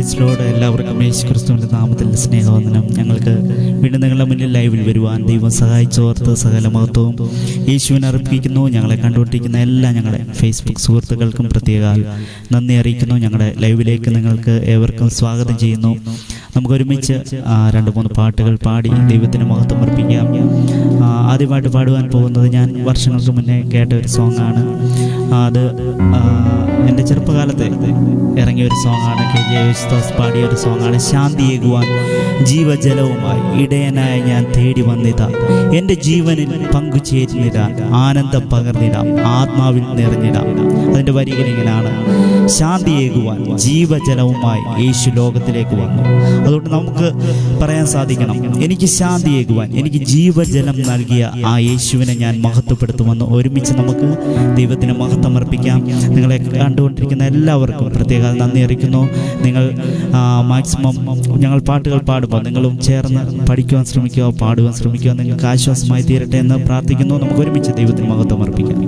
ക്രൈസ്തലോട് എല്ലാവർക്കും യേശു ക്രിസ്തുവിന്റെ നാമത്തിൽ സ്നേഹവന്ദനം. ഞങ്ങൾക്ക് വീണ്ടും നിങ്ങളുടെ മുന്നിൽ ലൈവിൽ വരുവാൻ ദൈവം സഹായിച്ചോർത്ത് സകല മഹത്വവും യേശുവിനെ അർപ്പിക്കുന്നു. ഞങ്ങളെ കണ്ടുകൊണ്ടിരിക്കുന്ന എല്ലാ ഞങ്ങളുടെ ഫേസ്ബുക്ക് സുഹൃത്തുക്കൾക്കും പ്രത്യേക നന്ദി അറിയിക്കുന്നു. ഞങ്ങളുടെ ലൈവിലേക്ക് നിങ്ങൾക്ക് ഏവർക്കും സ്വാഗതം ചെയ്യുന്നു. നമുക്ക് ഒരുമിച്ച് രണ്ട് മൂന്ന് പാട്ടുകൾ പാടി ദൈവത്തിന് മഹത്വം അർപ്പിക്കാം. ആദ്യമായിട്ട് പാടുവാൻ പോകുന്നത് ഞാൻ വർഷങ്ങൾക്ക് മുന്നേ കേട്ട ഒരു സോങ്ങാണ് അത് എന്റെ ചെറുപ്പകാലത്ത് ഇറങ്ങിയ ഒരു സോങ്ങാണ് കെ ജെ യേശുദാസ് പാടിയ ഒരു സോങ്ങാണ് ശാന്തിയേകുവാൻ ജീവജലവുമായി ഇടയനായ ഞാൻ തേടി വന്നിതാ. എന്റെ ജീവനിൽ പങ്കുചേരുന്നിടാൻ ആനന്ദം പകർന്നിടാം ആത്മാവിൽ നിറഞ്ഞിടാം അതിന്റെ വരികൾ ഇങ്ങനെയാണ്. ശാന്തിയേകുവാൻ ജീവജലവുമായി യേശു ലോകത്തിലേക്ക് വന്നു. അതുകൊണ്ട് നമുക്ക് പറയാൻ സാധിക്കണം എനിക്ക് ശാന്തിയേകുവാൻ എനിക്ക് ജീവജലം നൽകിയ ആ യേശുവിനെ ഞാൻ മഹത്വപ്പെടുത്തുമെന്ന് ഒരുമിച്ച് നമുക്ക് ദൈവത്തിന് മഹത്വം അർപ്പിക്കാം നിങ്ങളെ കണ്ടുകൊണ്ടിരിക്കുന്ന എല്ലാവർക്കും പ്രത്യേക നന്ദി അറിയിക്കുന്നു. നിങ്ങൾ മാക്സിമം ഞങ്ങൾ പാട്ടുകൾ പാടുമ്പോൾ നിങ്ങളും ചേർന്ന് പഠിക്കുവാൻ ശ്രമിക്കുക പാടുവാൻ ശ്രമിക്കുക. നിങ്ങൾക്ക് ആശ്വാസമായി തീരട്ടെ എന്ന് പ്രാർത്ഥിക്കുന്നു. നമുക്ക് ഒരുമിച്ച് ദൈവത്തിന് മഹത്വം അർപ്പിക്കാം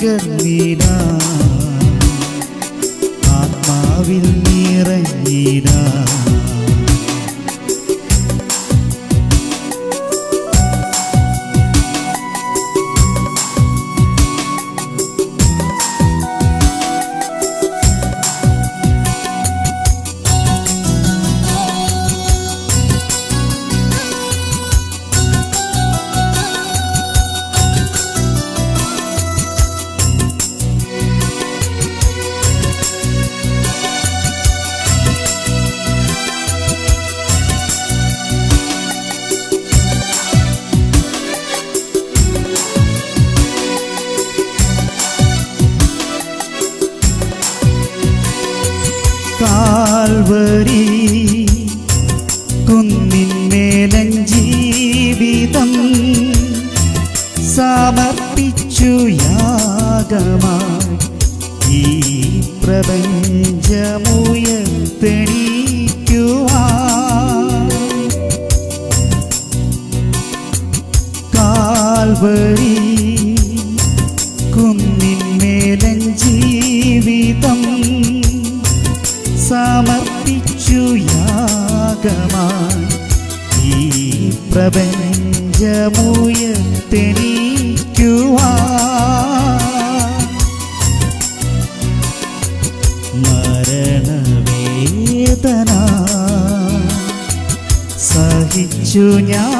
പകർന്നിട ആത്മാവിൽ കാൽവരി കുന്നിന്മേലൻ ജീവിതം സമർപ്പിച്ചു യാഗമായി ഈ പ്രപഞ്ചമുയർത്തെണീക്കുവാ കാൽവരി മരണവേദന സഹിച്ചു ഞാനിതാ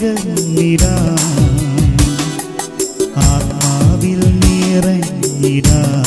പകർന്നിടാ ആത്മാവിൽ നിറഞ്ഞിടാ.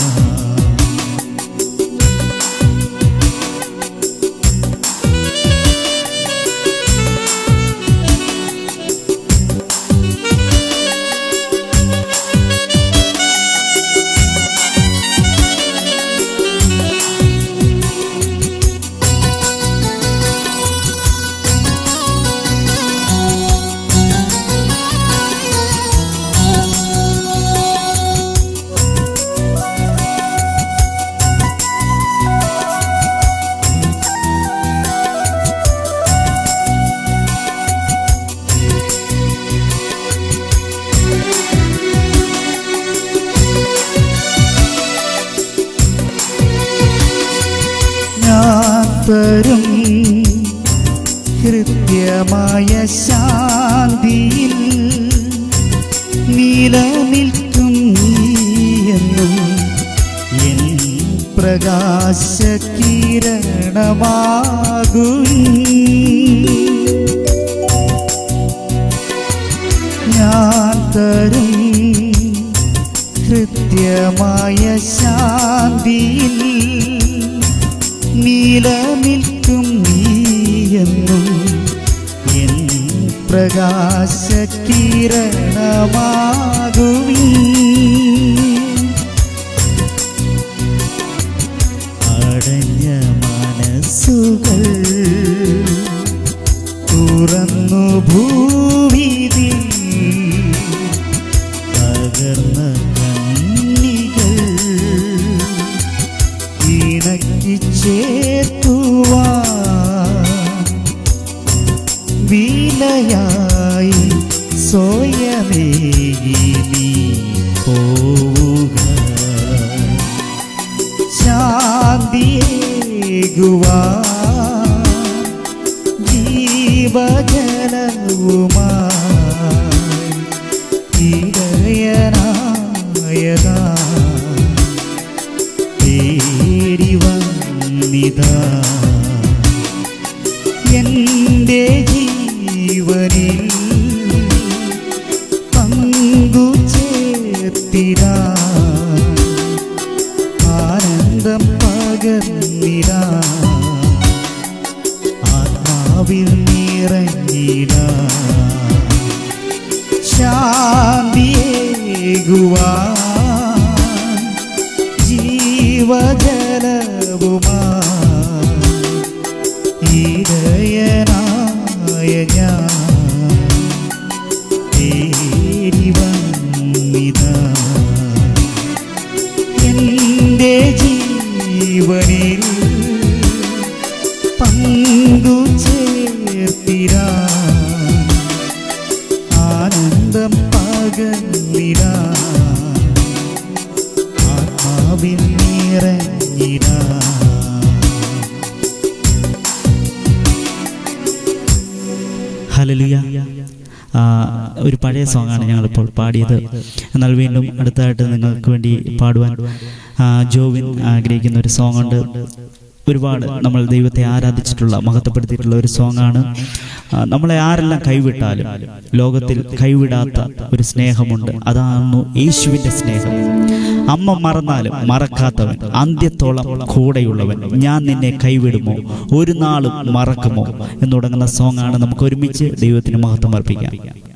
തരും കൃത്യമായ ശാന്തിയിൽ നിലനിൽക്കും നീയെന്നും എൻ പ്രകാശ കിരണമാകും ഞാൻ തരും കൃത്യമായ ശാന്തിയിൽ നിലനിൽക്കും നീയെന്നും എൻ പ്രകാശ കിരണമാകുവീ അടഞ്ഞ മനസ്സുകൾ തുറന്നു പകർന്നിടാ ഹലലുയ ഒരു പഴയ സോങ്ങാണ് ഞങ്ങളിപ്പോൾ പാടിയത്. എന്നാൽ വീണ്ടും അടുത്തതായിട്ട് നിങ്ങൾക്ക് വേണ്ടി പാടുവാൻ ജോവിൻ ആഗ്രഹിക്കുന്ന ഒരു സോങ് ഉണ്ട്. ഒരുപാട് നമ്മൾ ദൈവത്തെ ആരാധിച്ചിട്ടുള്ള മഹത്വപ്പെടുത്തിയിട്ടുള്ള ഒരു സോങ് ആണ്. നമ്മളെ ആരെല്ലാം കൈവിട്ടാലും ലോകത്തിൽ കൈവിടാത്ത ഒരു സ്നേഹമുണ്ട്. അതാണ് യേശുവിന്റെ സ്നേഹം. അമ്മ മറന്നാലും മറക്കാത്തവൻ അന്ത്യത്തോളം കൂടെയുള്ളവൻ. ഞാൻ നിന്നെ കൈവിടുമോ? ഒരു നാളും മറക്കുമോ? എന്ന് തുടങ്ങുന്ന സോങ്ങാണ് നമുക്ക് ഒരുമിച്ച് ദൈവത്തിന് മഹത്വം അർപ്പിക്കാം.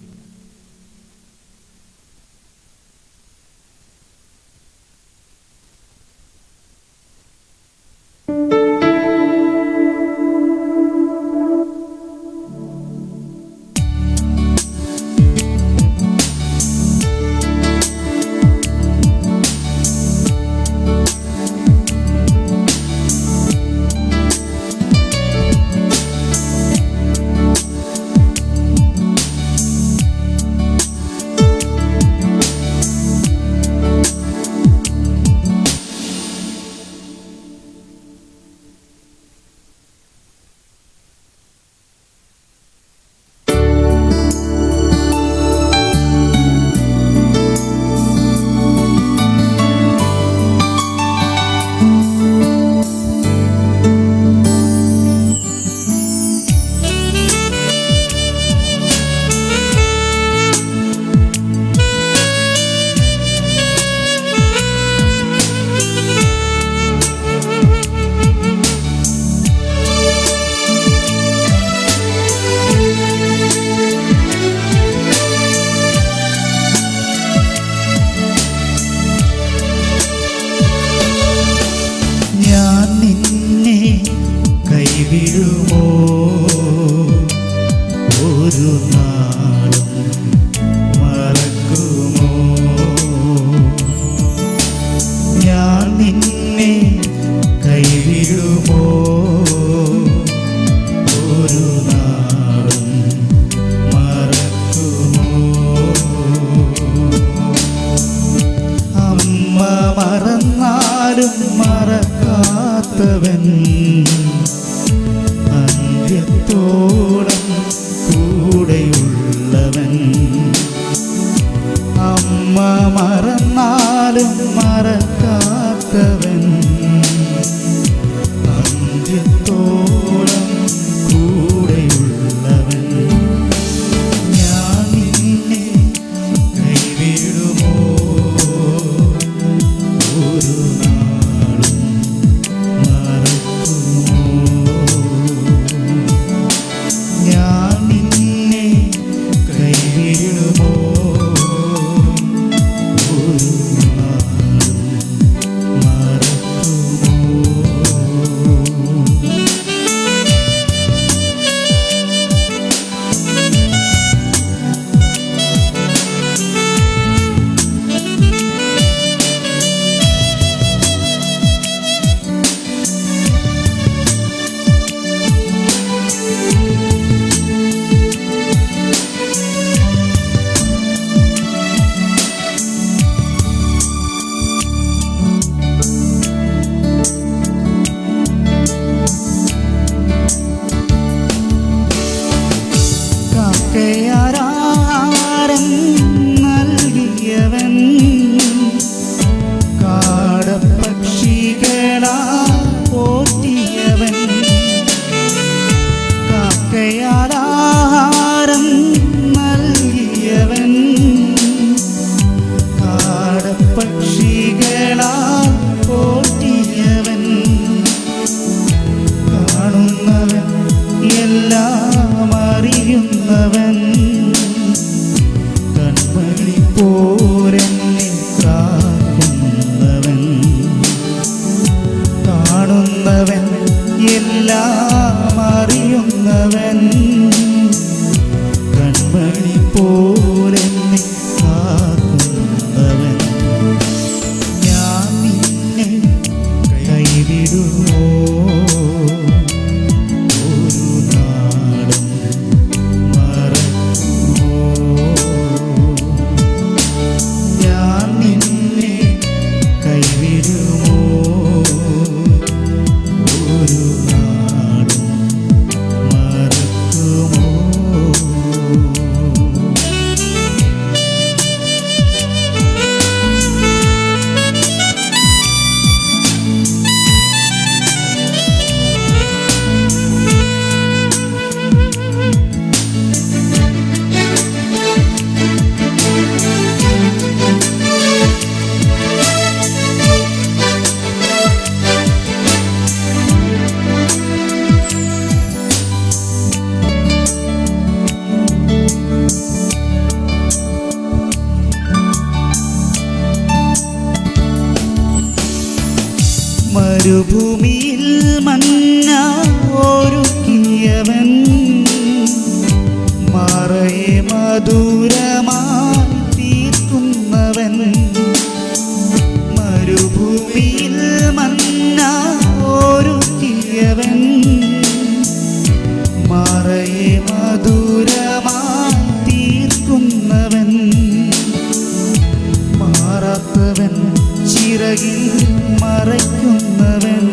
മറയ്ക്കുന്നവൻ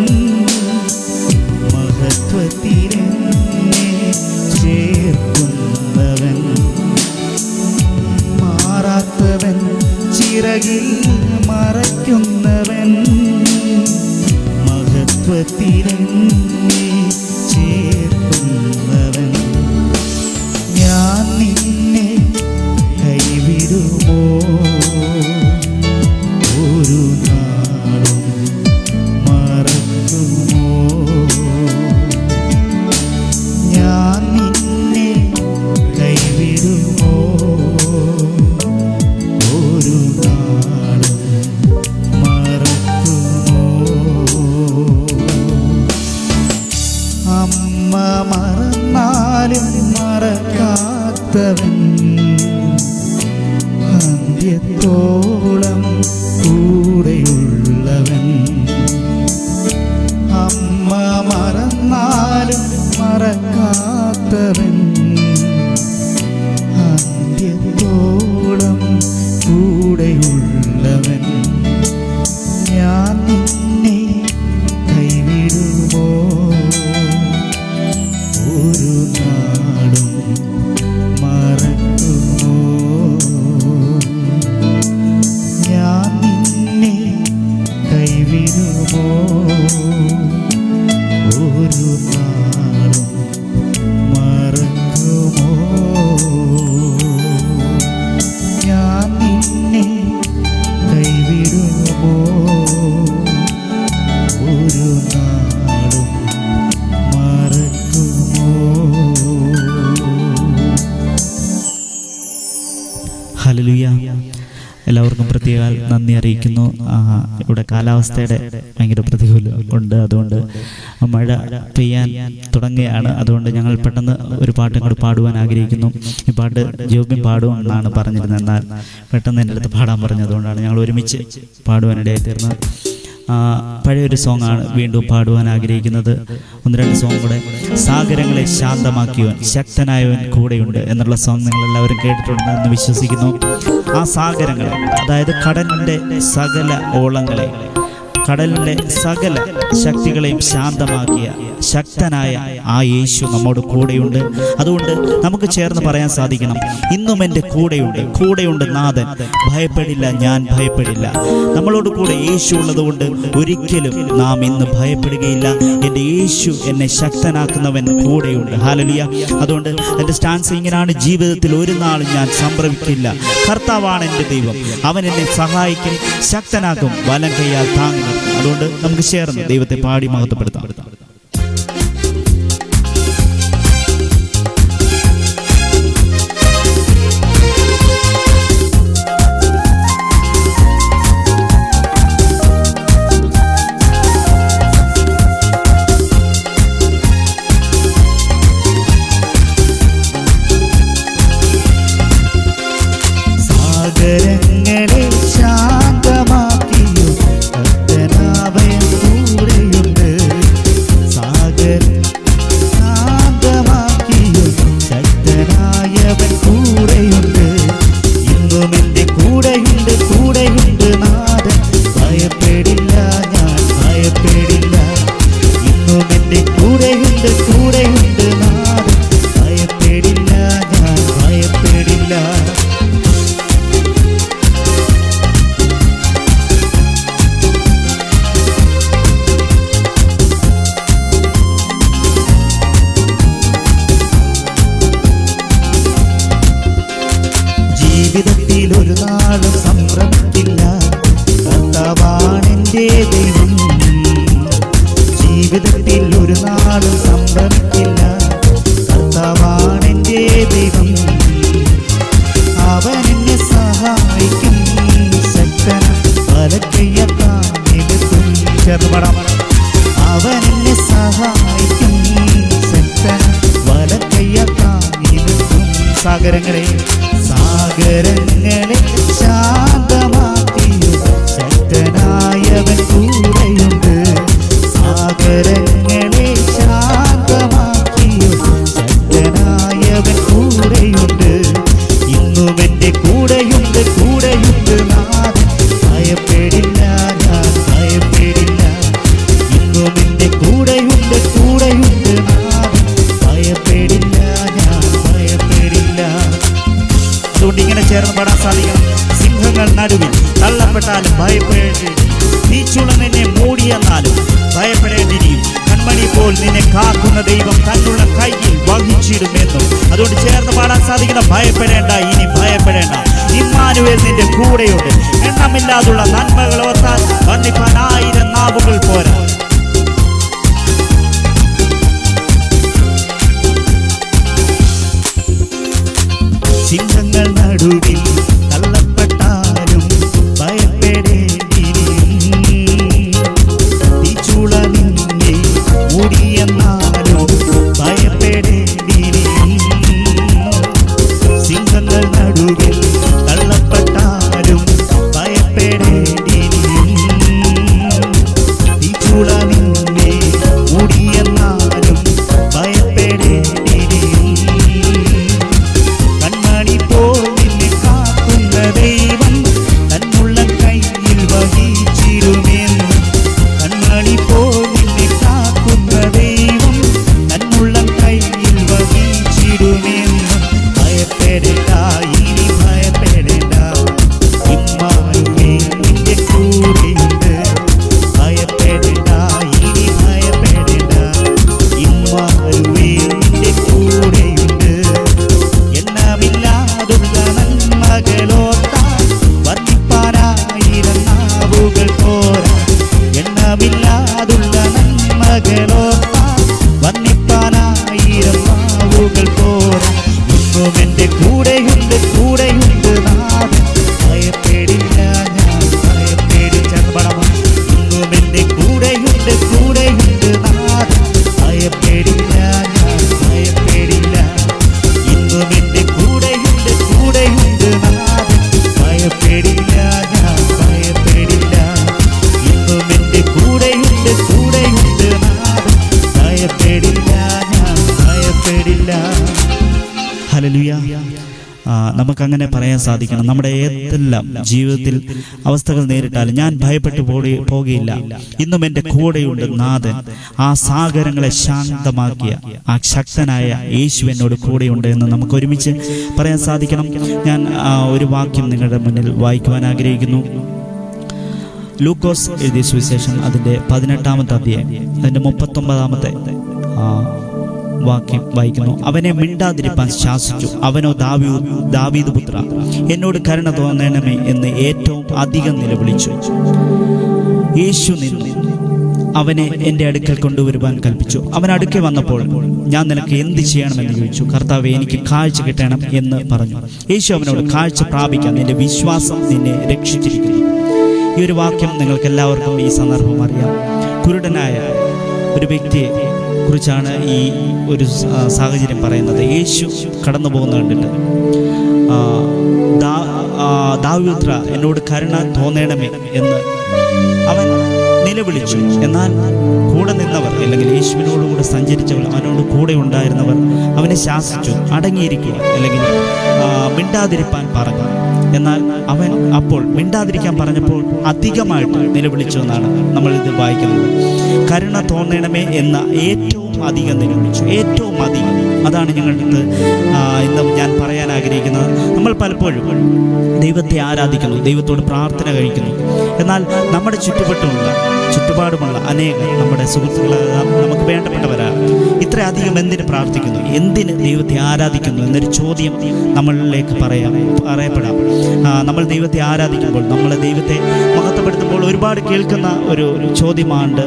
അമ്മ മറന്നാലും മറക്കാത്തവൻ. അന്ത്യത്തോള നന്ദി അറിയിക്കുന്നു. ഇവിടെ കാലാവസ്ഥയുടെ ഭയങ്കര പ്രതികൂലം ഉണ്ട്. അതുകൊണ്ട് മഴ പെയ്യാൻ തുടങ്ങുകയാണ്. അതുകൊണ്ട് ഞങ്ങൾ പെട്ടെന്ന് ഒരു പാട്ട് ഇങ്ങോട്ട് പാടുവാൻ ആഗ്രഹിക്കുന്നു. ഈ പാട്ട് ജോബിൻ പാടുമെന്നാണ് പറഞ്ഞിരുന്നത്. എന്നാൽ പെട്ടെന്ന് എന്റെ അടുത്ത് പാടാൻ പറഞ്ഞതുകൊണ്ടാണ് ഞങ്ങൾ ഒരുമിച്ച് പാടുവാനിടയായി തീർന്നത്. പഴയൊരു സോങ് ആണ് വീണ്ടും പാടുവാൻ ആഗ്രഹിക്കുന്നത്. ഒന്ന് രണ്ട് സോങ് കൂടെ. സാഗരങ്ങളെ ശാന്തമാക്കിയവൻ ശക്തനായവൻ കൂടെയുണ്ട് എന്നുള്ള സോങ് നിങ്ങൾ എല്ലാവരും കേട്ടിട്ടുണ്ടെന്ന് വിശ്വസിക്കുന്നു. ആ സാഗരങ്ങളെ അതായത് കടലിന്റെ സകല ഓളങ്ങളെ കടലിലെ സകല ശക്തികളെയും ശാന്തമാക്കിയ ശക്തനായ ആ യേശു നമ്മോട് കൂടെയുണ്ട്. അതുകൊണ്ട് നമുക്ക് ചേർന്ന് പറയാൻ സാധിക്കണം ഇന്നും എന്റെ കൂടെയുണ്ട്. കൂടെയുണ്ട് നാഥൻ. ഭയപ്പെടില്ല ഞാൻ ഭയപ്പെടില്ല. നമ്മളോട് കൂടെ യേശു ഉള്ളതുകൊണ്ട് ഒരിക്കലും നാം ഇന്ന് ഭയപ്പെടുകയില്ല. എന്റെ യേശു എന്നെ ശക്തനാക്കുന്നവൻ കൂടെയുണ്ട്. ഹാലലിയ അതുകൊണ്ട് എന്റെ സ്റ്റാൻസ് ഇങ്ങനെയാണ് ജീവിതത്തിൽ ഒരു നാളും ഞാൻ സംഭവിക്കില്ല കർത്താവാണ് എന്റെ ദൈവം. അവൻ എന്നെ സഹായിക്കും ശക്തനാക്കും വലം കൈയാൽ താങ്ങി. അതുകൊണ്ട് നമുക്ക് ചേർന്ന് ദൈവത്തെ പാടി മഹത്വപ്പെടുത്താം. സാഗരങ്ങളെ ജീവിതത്തിൽ ഒരു നാളും അതുകൊണ്ട് ഇങ്ങനെ ചേർന്ന് പാടാൻ സാധിക്കണം സിംഹങ്ങൾ നടുവിൽ തള്ളപ്പെട്ടാലും ഭയപ്പെടേണ്ടി തീച്ചുള നിന്നെ മൂടിയെന്നാലും ഭയപ്പെടേണ്ടിരിക്കും കൺമണി പോൽ നിന്നെ കാക്കുന്ന ദൈവം തന്നുള്ള കൈയിൽ വഹിച്ചിടുമെന്നും. അതുകൊണ്ട് ചേർന്ന് പാടാൻ സാധിക്കണം ഭയപ്പെടേണ്ട ഇനി ഭയപ്പെടേണ്ട. ഇമ്മാനുവേൽ നിന്റെ കൂടെയുണ്ട്. എണ്ണമില്ലാതുള്ള നന്മകൾ ഓർത്താൽ വന്നിപ്പാൻ ആയിരം നാവുകൾ പോരാ. മധുവിൽ കള്ളപ്പെട്ടാലും ഭയപ്പെടേണ്ടിയും തീച്ചുള നിന്നെ സിംഹങ്ങൾ നിന്നെ സാധിക്കണം നമ്മുടെ ഏതെല്ലാം ജീവിതത്തിൽ അവസ്ഥകൾ നേരിട്ടാലും ഞാൻ ഭയപ്പെട്ടു പോടി പോകുകയില്ല. ഇന്നും എന്റെ കൂടെയുണ്ട് നാഥൻ. ആ സാഗരങ്ങളെ ശാന്തമാക്കിയ ആ ശക്തനായ യേശു എന്നോട് കൂടെയുണ്ട് എന്ന് നമുക്ക് ഒരുമിച്ച് പറയാൻ സാധിക്കണം. ഞാൻ ഒരു വാക്യം നിങ്ങളുടെ മുന്നിൽ വായിക്കുവാൻ ആഗ്രഹിക്കുന്നു. ലൂക്കോസ് എഴുതിയ സുവിശേഷം അതിന്റെ പതിനെട്ടാമത്തെ അധ്യായം അതിന്റെ മുപ്പത്തൊമ്പതാമത്തെ വാക്യം വായിക്കുന്നു. അവനെ മിണ്ടാതിരിപ്പാൻ ശാസിച്ചു. അവനോ ദാവി ദാവീദ് പുത്ര എന്നോട് കരുണ തോന്നണമേ എന്ന് ഏറ്റവും അധികം നിലവിളിച്ചു. യേശു നിന്നു. അവനെ എന്റെ അടുക്കൽ കൊണ്ടുവരുവാൻ കൽപ്പിച്ചു. അവൻ അടുക്കെ വന്നപ്പോൾ ഞാൻ നിനക്ക് എന്ത് ചെയ്യണമെന്ന് ചോദിച്ചു. കർത്താവ് എനിക്ക് കാഴ്ച കിട്ടണം എന്ന് പറഞ്ഞു. യേശു അവനോട് കാഴ്ച പ്രാപിക്കാൻ നിന്റെ വിശ്വാസം നിന്നെ രക്ഷിച്ചിരിക്കുന്നു. ഈ ഒരു വാക്യം നിങ്ങൾക്ക് എല്ലാവർക്കും ഈ സന്ദർഭം അറിയാം. കുരുടനായ ഒരു വ്യക്തിയെ കുറിച്ചാണ് ഈ ഒരു സാഹചര്യം പറയുന്നത്. യേശു കടന്നു പോകുന്നത് കണ്ടിട്ട്. ആ, ദാ- ആ, ദാവീദ്ര എന്നോട് കരുണ തോന്നണമേ എന്ന് അവൻ നിലവിളിച്ചു. എന്നാൽ കൂടെ നിന്നവർ അല്ലെങ്കിൽ യേശുവിനോടുകൂടെ സഞ്ചരിച്ചവർ അവനോട് കൂടെ ഉണ്ടായിരുന്നവർ അവനെ ശാസിച്ചു അടങ്ങിയിരിക്കുക അല്ലെങ്കിൽ മിണ്ടാതിരിപ്പാൻ പറഞ്ഞു എന്നാൽ അവൻ അപ്പോൾ മിണ്ടാതിരിക്കാൻ പറഞ്ഞപ്പോൾ അധികമായിട്ട് നിലവിളിച്ചു എന്നാണ് നമ്മൾ ഇത് വായിക്കുന്നത്. കരുണ തോന്നണമേ എന്ന ഏറ്റവും അധികം നിരൂപിച്ചു. ഏറ്റവും അധികം. അതാണ് ഞങ്ങളുടെ ഇന്ന് ഞാൻ പറയാൻ ആഗ്രഹിക്കുന്നത്. നമ്മൾ പലപ്പോഴും ദൈവത്തെ ആരാധിക്കുന്നു ദൈവത്തോട് പ്രാർത്ഥന കഴിക്കുന്നു. എന്നാൽ നമ്മുടെ ചുറ്റുപാടുമുള്ള ചുറ്റുപാടുമുള്ള അനേകം നമ്മുടെ സുഹൃത്തുക്കൾ നമുക്ക് വേണ്ടപ്പെട്ടവരാണ്. ഇത്രയധികം എന്തിന് പ്രാർത്ഥിക്കുന്നു? എന്തിന് ദൈവത്തെ ആരാധിക്കുന്നു എന്നൊരു ചോദ്യം നമ്മളിലേക്ക് പറയാം പറയപ്പെടാം. നമ്മൾ ദൈവത്തെ ആരാധിക്കുമ്പോൾ നമ്മൾ ദൈവത്തെ മഹത്വപ്പെടുത്തുമ്പോൾ ഒരുപാട് കേൾക്കുന്ന ഒരു ചോദ്യമാണ്ട്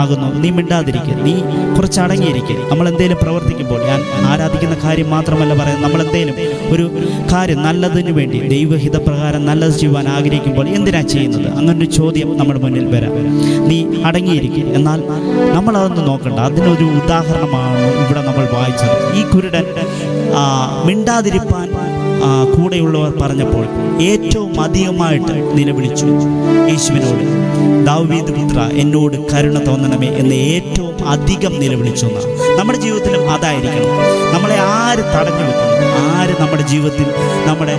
ആകുന്നു. നീ മിണ്ടാതിരിക്കുക നീ കുറച്ച് അടങ്ങിയിരിക്കുക നമ്മൾ എന്തെങ്കിലും പ്രവർത്തിക്കുമ്പോൾ ഞാൻ ആരാധിക്കുന്ന കാര്യം മാത്രമല്ല പറയുന്നത് നമ്മൾ എന്തെങ്കിലും ഒരു കാര്യം നല്ലതിന് വേണ്ടി ദൈവഹിതപ്രകാരം നല്ലത് ചെയ്യുവാൻ ആഗ്രഹിക്കുമ്പോൾ എന്തിനാ ചെയ്യുന്നത്? അങ്ങനൊരു ചോദ്യം നമ്മുടെ മുന്നിൽ വരാം. നീ അടങ്ങിയിരിക്കുക എന്നാൽ നമ്മൾ അതൊന്നും നോക്കണ്ട. അതിനൊരു ഉദാഹരണമാണ് ഇവിടെ നമ്മൾ വായിച്ചത്. ഈ കുരുടൻ മിണ്ടാതിരിപ്പാൻ കൂടെയുള്ളവർ പറഞ്ഞപ്പോൾ ഏറ്റവും അധികമായിട്ട് നിലവിളിച്ചു യേശുവിനോട് ദൗവീദ് പുത്ര എന്നോട് കരുണ തോന്നണമേ എന്ന് ഏറ്റവും അധികം നിലവിളിച്ചു നമ്മുടെ ജീവിതത്തിലും അതായിരിക്കണം. നമ്മളെ ആര് തടഞ്ഞു വെക്കുന്നു? ആര് നമ്മുടെ ജീവിതത്തിൽ നമ്മുടെ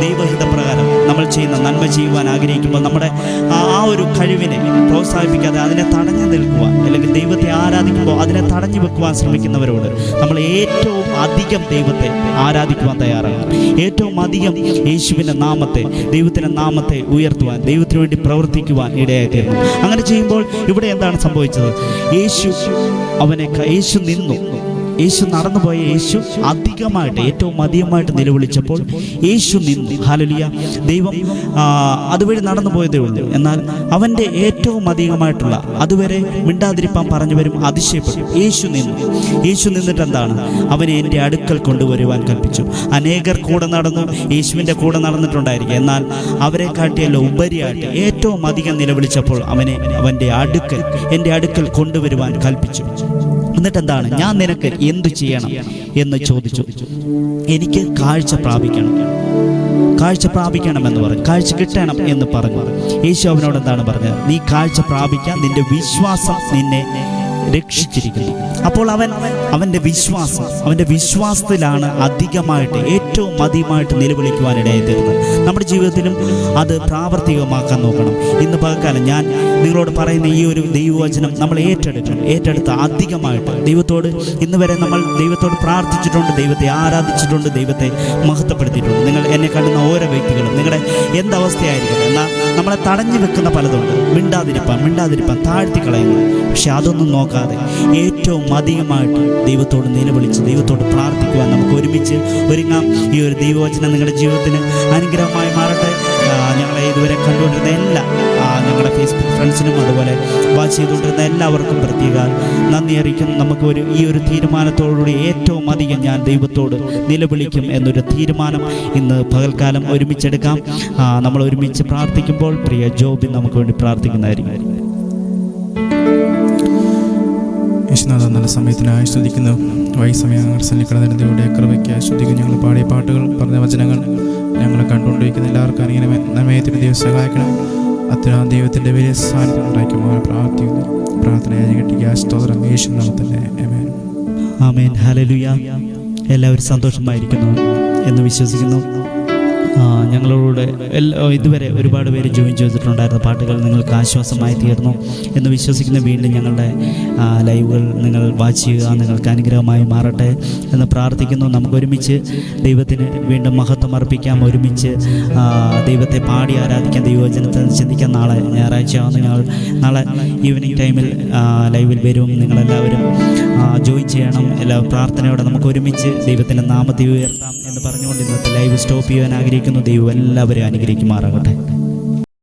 ദൈവഹിത പ്രകാരം നമ്മൾ ചെയ്യുന്ന നന്മ ചെയ്യുവാൻ ആഗ്രഹിക്കുമ്പോൾ നമ്മുടെ ആ ഒരു കഴിവിനെ പ്രോത്സാഹിപ്പിക്കാതെ അതിനെ തടഞ്ഞു നിൽക്കുവാൻ അല്ലെങ്കിൽ ദൈവത്തെ ആരാധിക്കുമ്പോൾ അതിനെ തടഞ്ഞു വെക്കുവാൻ ശ്രമിക്കുന്നവരോട് നമ്മൾ ഏറ്റവും അധികം ദൈവത്തെ ആരാധിക്കുവാൻ തയ്യാറാകണം. ഏറ്റവും അധികം യേശുവിന്റെ നാമത്തെ ദൈവത്തിന്റെ നാമത്തെ ഉയർത്തുവാൻ ദൈവത്തിനു വേണ്ടി പ്രവർത്തിക്കുവാൻ ഇടയായിത്തീർന്നു അങ്ങനെ ചെയ്യുമ്പോൾ ഇവിടെ എന്താണ് സംഭവിച്ചത്? യേശു അവനെ യേശു നിന്നു. യേശു നടന്നുപോയ യേശു അധികമായിട്ട് ഏറ്റവും അധികമായിട്ട് നിലവിളിച്ചപ്പോൾ യേശു നിന്നു. ഹാലലിയ ദൈവം അതുവഴി നടന്നു പോയതേ ഉള്ളൂ. എന്നാൽ അവന്റെ ഏറ്റവും അധികമായിട്ടുള്ള അതുവരെ മിണ്ടാതിരിപ്പാൻ പറഞ്ഞവരും അതിശയപ്പെട്ടു. യേശു നിന്നു. യേശു നിന്നിട്ട് എന്താണ് അവനെ എന്റെ അടുക്കൽ കൊണ്ടുവരുവാൻ കൽപ്പിച്ചു. അനേകർ കൂടെ നടന്നു യേശുവിന്റെ കൂടെ നടന്നിട്ടുണ്ടായിരിക്കും. എന്നാൽ അവരെ കാട്ടിയല്ലോ ഉപരിയായിട്ട് ഏറ്റവും അധികം നിലവിളിച്ചപ്പോൾ അവനെ അവന്റെ അടുക്കൽ എന്റെ അടുക്കൽ കൊണ്ടുവരുവാൻ കൽപ്പിച്ചു. എന്നിട്ട് എന്താണ് ഞാൻ നിനക്ക് എന്തു ചെയ്യണം? എന്ന് ചോദിച്ചു. എനിക്ക് കാഴ്ച പ്രാപിക്കണം. കാഴ്ച പ്രാപിക്കണമെന്ന് പറഞ്ഞു. കാഴ്ച കിട്ടണം എന്ന് പറഞ്ഞു. യേശു അവനോട് എന്താണ് പറഞ്ഞത്? നീ കാഴ്ച പ്രാപിക്കാൻ നിന്റെ വിശ്വാസം നിന്നെ രക്ഷിച്ചിരിക്കുന്നു. അപ്പോൾ അവൻ അവന്റെ വിശ്വാസം അവന്റെ വിശ്വാസത്തിലാണ് അധികമായിട്ട് ഏറ്റവും അധികമായിട്ട് നിലവിളിക്കുവാനിടയായി തീർന്നത്. നമ്മുടെ ജീവിതത്തിലും അത് പ്രാവർത്തികമാക്കാൻ നോക്കണം. ഇന്ന് പകക്കാലം ഞാൻ നിങ്ങളോട് പറയുന്ന ഈ ഒരു ദൈവവചനം നമ്മൾ ഏറ്റെടുക്കണം ഏറ്റെടുത്ത് അധികമായിട്ട്. ദൈവത്തോട് ഇന്ന് വരെ നമ്മൾ ദൈവത്തോട് പ്രാർത്ഥിച്ചിട്ടുണ്ട് ദൈവത്തെ ആരാധിച്ചിട്ടുണ്ട് ദൈവത്തെ മഹത്വപ്പെടുത്തിയിട്ടുണ്ട്. നിങ്ങൾ എന്നെ കണ്ടുന്ന ഓരോ വ്യക്തികളും നിങ്ങളുടെ എന്തവസ്ഥയായിരിക്കും എന്നാൽ നമ്മളെ തടഞ്ഞു വെക്കുന്ന പലതുണ്ട്. മിണ്ടാതിരിപ്പാൻ മിണ്ടാതിരിപ്പാൻ താഴ്ത്തി കളയുന്നു പക്ഷെ അതൊന്നും നോക്കാതെ ഏറ്റവും അധികമായിട്ട് ദൈവത്തോട് നിലവിളിച്ച് ദൈവത്തോട് പ്രാർത്ഥിക്കുവാൻ നമുക്ക് ഒരുമിച്ച് ഒരുങ്ങാം. ഈ ഒരു ദൈവവചനം നിങ്ങളുടെ ജീവിതത്തിന് അനുഗ്രഹമായി മാറട്ടെ. ഞങ്ങളെ ഇതുവരെ കണ്ടുകൊണ്ടിരുന്ന എല്ലാ ഞങ്ങളുടെ ഫേസ്ബുക്ക് ഫ്രണ്ട്സിനും അതുപോലെ വാച്ച് ചെയ്തുകൊണ്ടിരുന്ന എല്ലാവർക്കും പ്രത്യേക നന്ദി അറിയിക്കുന്നു. നമുക്ക് ഒരു ഈ ഒരു തീരുമാനത്തോടുകൂടി ഏറ്റവും അധികം ഞാൻ ദൈവത്തോട് നിലവിളിക്കും എന്നൊരു തീരുമാനം ഇന്ന് പകൽക്കാലം ഒരുമിച്ചെടുക്കാം. നമ്മൾ ഒരുമിച്ച് പ്രാർത്ഥിക്കുമ്പോൾ പ്രിയ ജോബി നമുക്ക് വേണ്ടി പ്രാർത്ഥിക്കുന്നതായിരിക്കും. യേശുനാഥ നല്ല സമയത്തിനായി ശ്രദ്ധിക്കുന്നു ഞങ്ങൾ സന്നിക്കടന്ന ദൈവയുടെ കൃപയ്ക്കായി സ്തുതിക്കുന്നു. ഞങ്ങൾ പാടിയ പാട്ടുകൾ പറഞ്ഞ വചനങ്ങൾ ഞങ്ങൾ കണ്ടുകൊണ്ടിരിക്കുന്ന എല്ലാവർക്കും അറിയണമേ. നമയത്തിന് ദൈവം സഹായിക്കണം അത്ര ദൈവത്തിന്റെ വലിയ സാന്നിധ്യം ഉണ്ടാക്കുമ്പോൾ പ്രാർത്ഥിക്കുന്നു. പ്രാർത്ഥന കിട്ടിയ സ്തോത്രം യേശു നാമത്തിന്റെ. ആമേൻ. എല്ലാവരും സന്തോഷമായിരിക്കുന്നു എന്ന് വിശ്വസിക്കുന്നു. ഞങ്ങളോട് എല്ലാ ഇതുവരെ ഒരുപാട് പേര് ജോയിൻ ചെയ്തിട്ടുണ്ടായിരുന്ന പാട്ടുകൾ നിങ്ങൾക്ക് ആശ്വാസമായി തീർന്നു എന്ന് വിശ്വസിക്കുന്ന വീണ്ടും ഞങ്ങളുടെ ലൈവുകൾ നിങ്ങൾ വാച്ച് ചെയ്യുക നിങ്ങൾക്ക് അനുഗ്രഹമായി മാറട്ടെ എന്ന് പ്രാർത്ഥിക്കുന്നു. നമുക്കൊരുമിച്ച് ദൈവത്തിന് വീണ്ടും മഹത്വം അർപ്പിക്കാം. ഒരുമിച്ച് ദൈവത്തെ പാടി ആരാധിക്കാൻ ദൈവജനത്തെ ചിന്തിക്കാൻ നാളെ ഞായറാഴ്ച ആവുന്ന. ഞങ്ങൾ നാളെ ഈവനിങ് ടൈമിൽ ലൈവിൽ വരും. നിങ്ങളെല്ലാവരും ജോയിൻ ചെയ്യണം. എല്ലാ പ്രാർത്ഥനയോടെ നമുക്ക് ഒരുമിച്ച് ദൈവത്തിന്റെ നാമത്തെ ഉയർത്താം എന്ന് പറഞ്ഞുകൊണ്ട് ഇന്നത്തെ ലൈവ് സ്റ്റോപ്പ് ചെയ്യാൻ ആഗ്രഹിക്കുന്നു. ദൈവം എല്ലാവരെയും അനുഗ്രഹിക്കുമാറാകട്ടെ.